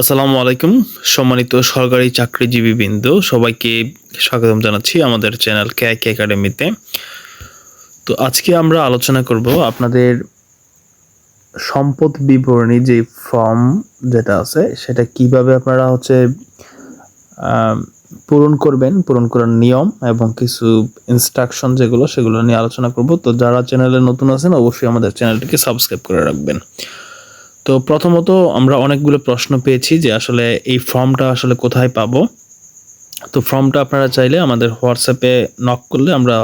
আসসালামু আলাইকুম, সম্মানিত সরকারি চাকরিজীবী বৃন্দ সবাইকে স্বাগতম জানাচ্ছি আমাদের চ্যানেল ক্যাক একাডেমিতে তো আজকে আমরা আলোচনা করব আপনাদের সম্পদ বিবরণী যে ফর্ম যেটা আছে, সেটা কীভাবে আপনারা হচ্ছে পূরণ করবেন, পূরণ করার নিয়ম এবং কিছু ইনস্ট্রাকশন যেগুলো, সেগুলো নিয়ে আলোচনা করব। তো যারা চ্যানেলে নতুন আছেন, অবশ্যই আমাদের চ্যানেলটিকে সাবস্ক্রাইব করে রাখবেন। তো প্রথমত আমরা অনেকগুলো প্রশ্ন পেয়েছি যে আসলে এই ফর্মটা আসলে কোথায় পাবো। তো ফর্মটা আপনারা চাইলে আমাদের হোয়াটসঅ্যাপে নক করলে আমরা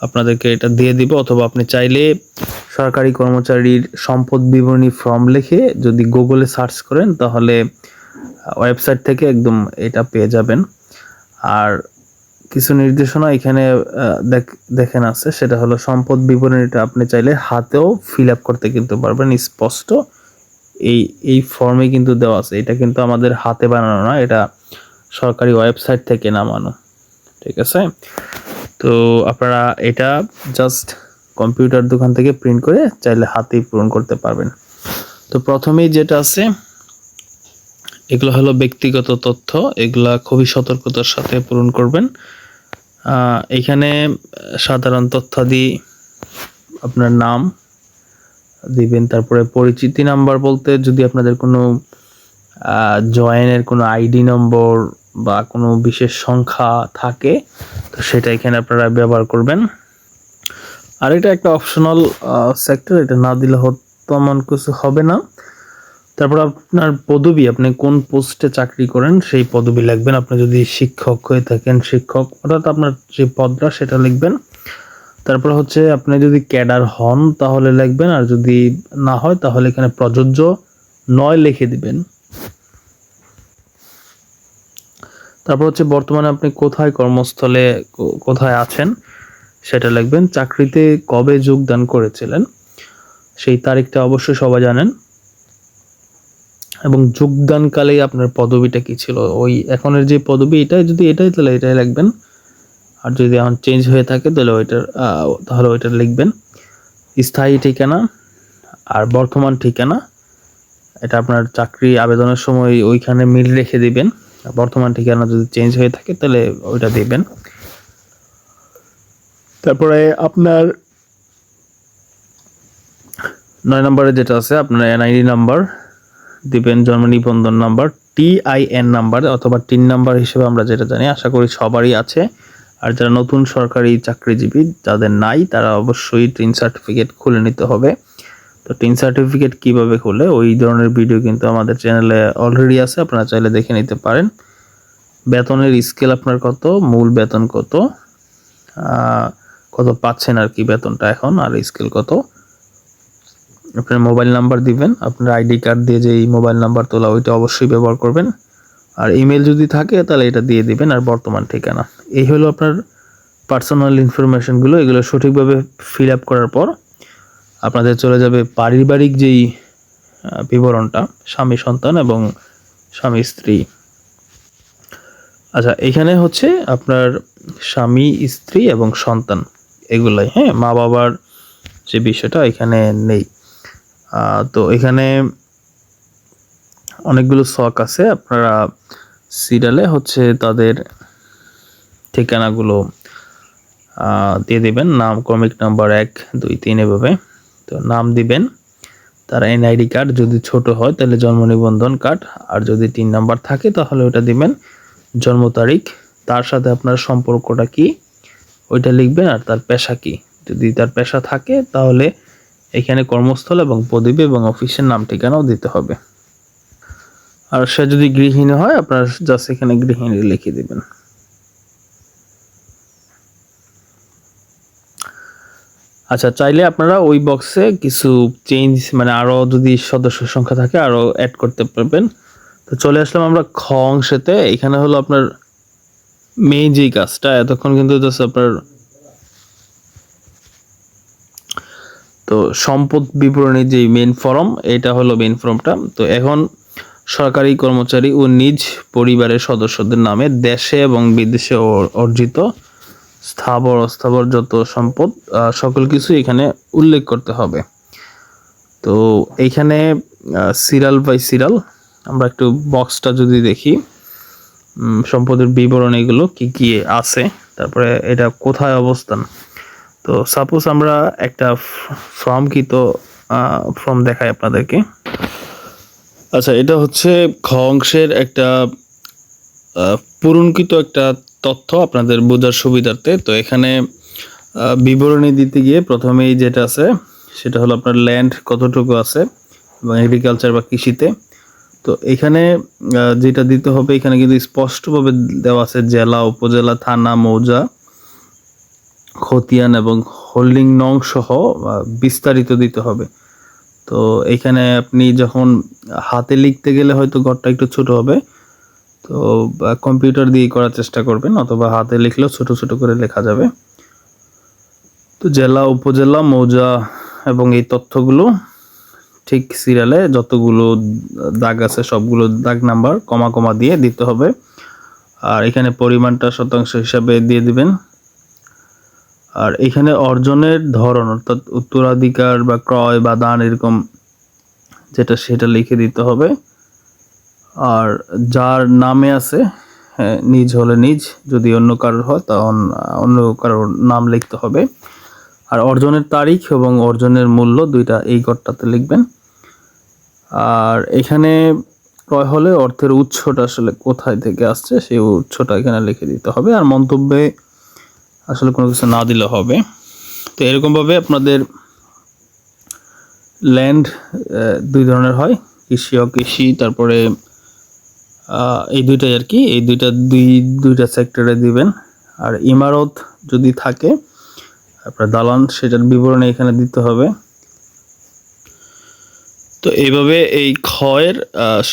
আপনাদেরকে এটা দিয়ে দিব, অথবা আপনি চাইলে সরকারি কর্মচারীর সম্পদ বিবরণী ফর্ম লিখে যদি গুগলে সার্চ করেন তাহলে ওয়েবসাইট থেকে একদম এটা পেয়ে যাবেন। আর কিছু নির্দেশনা এখানে দেখেন আছে। সেটা হলো সম্পদ বিবরণীটা আপনি চাইলে হাতেও ফিল আপ করতে কিন্তু পারবেন। স্পষ্ট এই এই ফর্মে কিন্তু দেওয়া আছে। এটা কিন্তু আমাদের হাতে বানানো না, এটা সরকারি ওয়েবসাইট থেকে নামানো। ঠিক আছে? তো আপনারা এটা জাস্ট কম্পিউটার দোকান থেকে প্রিন্ট করে চাইলে হাতেই পূরণ করতে পারবেন। তো প্রথমেই যেটা আছে এগুলো হলো ব্যক্তিগত তথ্য, এগুলা খুবই সতর্কতার সাথে পূরণ করবেন। এখানে সাধারণ তথ্যাদি আপনার নাম দিবেন, তারপরে পরিচিতি নাম্বার বলতে যদি আপনাদের কোনো জয়েনের কোনো আইডি নম্বর বা কোনো বিশেষ সংখ্যা থাকে, তো সেটা এখানে আপনারা ব্যবহার করবেন। আর এটা একটা অপশনাল সেক্টর এটা না দিলে তেমন কিছু হবে না। তারপর আপনার পদবি, আপনি কোন পোস্টে চাকরি করেন, সেই পদবি লিখবেন। আপনি যদি শিক্ষক হয়ে থাকেন, শিক্ষক, অর্থাৎ আপনার যে পদটা, সেটা লিখবেন। তারপর হচ্ছে আপনি যদি ক্যাডার হন, তাহলে লিখবেন, আর যদি না হয়, তাহলে এখানে প্রযোজ্য নয় লিখে দিবেন। তারপর হচ্ছে বর্তমানে আপনি কোথায় কর্মস্থলে কোথায় আছেন, সেটা লিখবেন। চাকরিতে কবে যোগদান করেছিলেন, সেই তারিখটা অবশ্যই সবাই জানেন। এবং যোগদানকালেই আপনার পদবিটা কি ছিল? ওই এখনের যে পদবি এটাই যদি এটাই তাহলে এটাই লিখবেন। আর যদি এখন চেঞ্জ হয়ে থাকে তাহলে ওইটার তাহলে ওইটা লিখবেন। স্থায়ী ঠিকানা আর বর্তমান ঠিকানা এটা আপনার চাকরি আবেদনের সময় ওইখানে মিল রেখে দিবেন। বর্তমান ঠিকানা যদি চেঞ্জ হয়ে থাকে তাহলে ওইটা দিবেন। তারপরে আপনার নয় নম্বরে যেটা আছে আপনার এনআইডি নাম্বার দিবেন জন্ম নিবন্ধন নাম্বার, টিআইএন নাম্বার অথবা টিন নাম্বার হিসেবে আমরা যেটা জানি, আশা করি সবারই আছে। আর যারা নতুন সরকারি চাকরিজীবী, যাদের নাই, তারা অবশ্যই টিন সার্টিফিকেট খুলে নিতে হবে। তো টিন সার্টিফিকেট কীভাবে খুলে ওই ধরনের ভিডিও কিন্তু আমাদের চ্যানেলে অলরেডি আছে, আপনারা চাইলে দেখে নিতে পারেন। বেতনের স্কেল আপনার কত? মূল বেতন কত? কত পাচ্ছেন আর কি বেতনটা এখন? আর স্কেল কত? আপনার মোবাইল নাম্বার দিবেন, আপনার আইডি কার্ড দিয়ে যে এই মোবাইল নাম্বার তোলা ওইটা অবশ্যই ব্যবহার করবেন। আর ইমেল যদি থাকে, তাহলে এটা দিয়ে দিবেন, আর বর্তমান ঠিকানা। এই হলো আপনার পার্সোনাল ইনফরমেশনগুলো এগুলো সঠিকভাবে ফিল আপ করার পর আপনাদের চলে যাবে পারিবারিক যেই বিবরণটা, স্বামী সন্তান এবং স্বামী স্ত্রী। আচ্ছা এখানে হচ্ছে আপনার স্বামী, স্ত্রী এবং সন্তান এগুলাই হ্যাঁ? মা বাবার যে বিষয়টা এখানে নেই। তো এখানে অনেকগুলো শখ আছে। আপনারা সিরিয়ালে হচ্ছে তাদের ঠিকানাগুলো দিয়ে দিবেন। নাম, ক্রমিক নাম্বার এক, দুই, তিন এভাবে। তো নাম দিবেন, তার এনআইডি কার্ড যদি ছোট হয় তাহলে জন্ম নিবন্ধন কার্ড, আর যদি তিন নাম্বার থাকে তাহলে ওটা দিবেন জন্ম তারিখ, তার সাথে আপনার সম্পর্কটা কি, ওইটা লিখবেন আর তার পেশা কি। যদি তার পেশা থাকে তাহলে এখানে কর্মস্থল এবং পদবি এবং অফিসের নাম ঠিকানাও দিতে হবে। আর সে যদি গৃহিণী হয়, আপনার জাস্ট এখানে গৃহিণী লিখে দিবেন। আচ্ছা চাইলে আপনারা ওই বক্সে কিছু চেঞ্জ মানে আরও যদি সদস্য সংখ্যা থাকে, আরও অ্যাড করতে পারবেন। তো চলে আসলাম আমরা খ অংশেতে। এখানে হলো আপনার মেইন যেই কাজটা এতক্ষণ কিন্তু জাস্ট আপনার তো সম্পদ বিবরণী যে মেন ফর্ম এটা হলো মেন ফর্মটা তো এখন সরকারি কর্মচারী ও নিজ পরিবারের সদস্যদের নামে দেশে এবং বিদেশে অর্জিত স্থাবর, অস্থাবর যত সম্পদ সকল কিছু এখানে উল্লেখ করতে হবে। তো এইখানে সিরিয়াল বাই সিরিয়াল আমরা একটু বক্সটা যদি দেখি সম্পদের বিবরণ এগুলো কি কি আছে, তারপরে এটা কোথায় অবস্থান। তো সাপোজ আমরা একটা ফর্ম কি তো ফর্ম দেখাই আপনাদেরকে। আচ্ছা এটা হচ্ছে খ অংশের একটা পূরণকৃত একটা তথ্য আপনাদের বোঝার সুবিধার্থে। তো এখানে বিবরণী দিতে গিয়ে প্রথমেই যেটা আছে, সেটা হলো আপনার ল্যান্ড কতটুকু আছে এবং এগ্রিকালচার বা কৃষিতে। তো এখানে যেটা দিতে হবে, এখানে কিন্তু স্পষ্টভাবে দেওয়া আছে জেলা, উপজেলা, থানা, মৌজা। খতিয়ান এবং হোল্ডিং নং সহ বিস্তারিত দিতে হবে। তো এখানে আপনি যখন হাতে লিখতে গেলে হয়তো ঘরটা একটু ছোট হবে, তো কম্পিউটার দিয়ে করার চেষ্টা করবেন, অথবা হাতে লিখলেও ছোট ছোট করে লেখা যাবে। তো জেলা, উপজেলা, মৌজা এবং এই তথ্যগুলো, ঠিক সিরিয়ালে যতগুলো দাগ আছে সবগুলো দাগ নাম্বার কমা কমা দিয়ে দিতে হবে। আর এখানে পরিমাণটা শতাংশ হিসাবে দিয়ে দিবেন। আর এখানে অর্জনের ধরন, অর্থাৎ উত্তরাধিকার বা ক্রয় বা দান এরকম যেটা সেটা লিখে দিতে হবে। আর যার নামে আছে নিজ হলে নিজ, যদি অন্য কারোর হয় তখন অন্য কারোর নাম লিখতে হবে। আর অর্জনের তারিখ এবং অর্জনের মূল্য দুইটা এই ঘরটাতে লিখবেন। আর এখানে ক্রয় হলে অর্থের উৎসটা আসলে কোথায় থেকে আসছে, সেই উৎসটা এখানে লিখে দিতে হবে। আর মন্তব্যে আসলে কোনো কিছু না দিলে হবে। তো এরকমভাবে আপনাদের ল্যান্ড দুই ধরনের হয়, কৃষি অকৃষি তারপরে এই দুইটাই আর কি, এই দুইটা দুই, দুইটা সেক্টরে দিবেন। আর ইমারত যদি থাকে, আপনার দালান সেটার বিবরণী এখানে দিতে হবে। তো এইভাবে এই ক্ষয়ের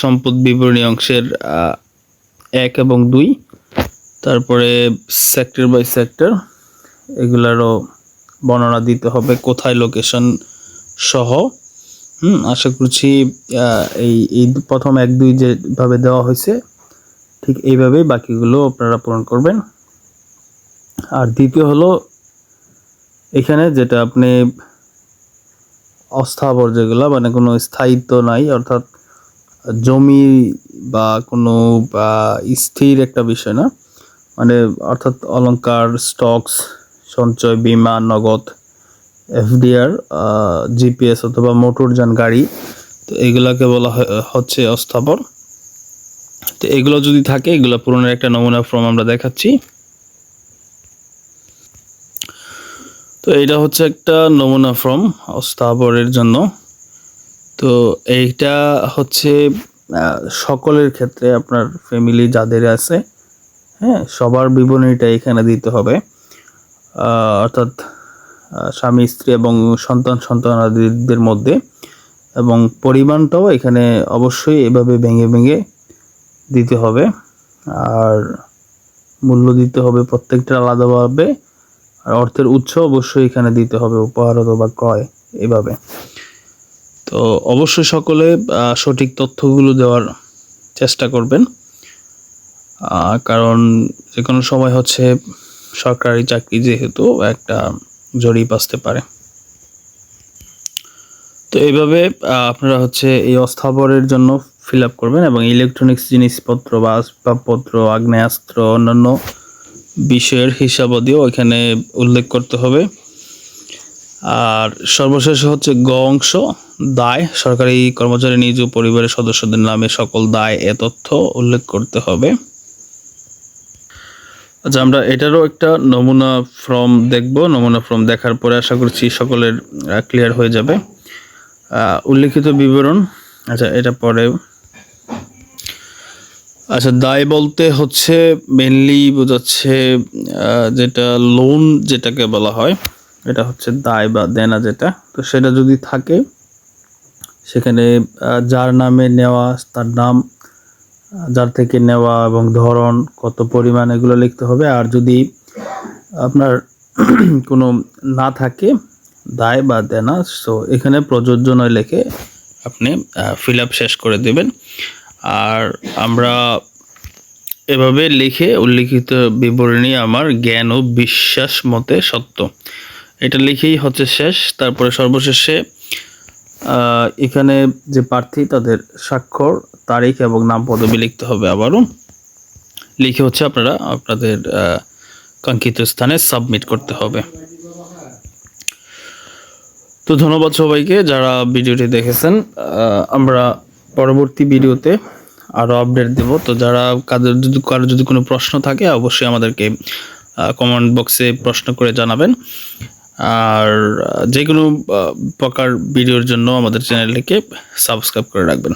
সম্পদ বিবরণী অংশের এক এবং দুই তারপরে সেক্টর বাই সেক্টর এগুলারও বর্ণনা দিতে হবে কোথায় লোকেশন সহ। হুম, আশা করছি এই এই প্রথম এক, দুই যেভাবে দেওয়া হয়েছে, ঠিক এইভাবেই বাকিগুলো আপনারা পূরণ করবেন। আর দ্বিতীয় হলো, এখানে যেটা আপনি অস্থাবর যেগুলো মানে কোনো স্থায়িত্ব নাই, অর্থাৎ জমি বা কোনো স্থির একটা বিষয় না। মানে অর্থাৎ অলংকার স্টকস সঞ্চয়, বীমা, নগদ এফডিআর জিপিএস অথবা মোটরযান গাড়ি, তো এগুলাকে বলা হচ্ছে অস্থাবর। তো এগুলো যদি থাকে, এগুলো পূরণের একটা নমুনা ফর্ম আমরা দেখাচ্ছি। তো এটা হচ্ছে একটা নমুনা ফর্ম অস্থাবরের জন্য। তো এইটা হচ্ছে সকলের ক্ষেত্রে আপনার ফ্যামিলি যাদের আছে হ্যাঁ সবার বিবরণীটা এখানে দিতে হবে। অর্থাৎ স্বামী, স্ত্রী এবং সন্তান, সন্তানাদিদের মধ্যে। এবং পরিমাণটাও এখানে অবশ্যই এভাবে ভেঙে ভেঙে দিতে হবে। আর মূল্য দিতে হবে প্রত্যেকটা আলাদাভাবে। আর অর্থের উৎস অবশ্যই এখানে দিতে হবে, উপহার অথবা ক্রয়, এভাবে। তো অবশ্যই সকলে সঠিক তথ্যগুলো দেওয়ার চেষ্টা করবেন। কারণ যে কোনো সময় হচ্ছে সরকারি চাকরি যেহেতু একটা জরিপ আসতে পারে। তো এইভাবে আপনারা হচ্ছে এই অস্থাবরের জন্য ফিল আপ করবেন এবং ইলেকট্রনিক্স জিনিসপত্র বা আসবাবপত্র আগ্নেয়াস্ত্র, অন্যান্য বিষয়ের হিসাবাদিও এখানে উল্লেখ করতে হবে। আর সর্বশেষ হচ্ছে গ অংশ, দায়, সরকারি কর্মচারী, নিজ পরিবারের সদস্যদের নামে সকল দায় এ তথ্য উল্লেখ করতে হবে। আচ্ছা আমরা এটারও একটা নমুনা ফর্ম দেখব। নমুনা ফর্ম দেখার পরে আশা করছি সকলের ক্লিয়ার হয়ে যাবে। উল্লেখিত বিবরণ আচ্ছা এটা পরে। আচ্ছা দায় বলতে হচ্ছে মেনলি বোঝাচ্ছে যেটা লোন যেটাকে বলা হয়, এটা হচ্ছে দায় বা দেনা যেটা। তো সেটা যদি থাকে, সেখানে যার নামে নেওয়া, তার নাম যার থেকে নেওয়া এবং ধরন কত পরিমাণ এগুলো লিখতে হবে। আর যদি আপনার কোনো না থাকে, দায় বা দেনা সো এখানে প্রযোজ্য নয় লিখে আপনি ফিল শেষ করে দেবেন। আর আমরা এভাবে লিখে উল্লিখিত বিবরণী আমার জ্ঞান ও বিশ্বাস মতে সত্য। এটা লিখেই হচ্ছে শেষ। তারপরে সর্বশেষে এখানে যে প্রার্থী, তাদের স্বাক্ষর, তারিখ এবং নাম পদবি লিখতে হবে আবারও। লিখে হচ্ছে আপনারা, আপনাদের কাঙ্ক্ষিত স্থানে সাবমিট করতে হবে। তো ধন্যবাদ সবাইকে যারা ভিডিওটি দেখেছেন। আমরা পরবর্তী ভিডিওতে আরও আপডেট দেব। তো যারা কাদের যদি, কারও যদি কোনো প্রশ্ন থাকে, অবশ্যই আমাদেরকে কমেন্ট বক্সে প্রশ্ন করে জানাবেন। আর যে কোনো প্রকার ভিডিওর জন্য আমাদের চ্যানেলটিকে সাবস্ক্রাইব করে রাখবেন।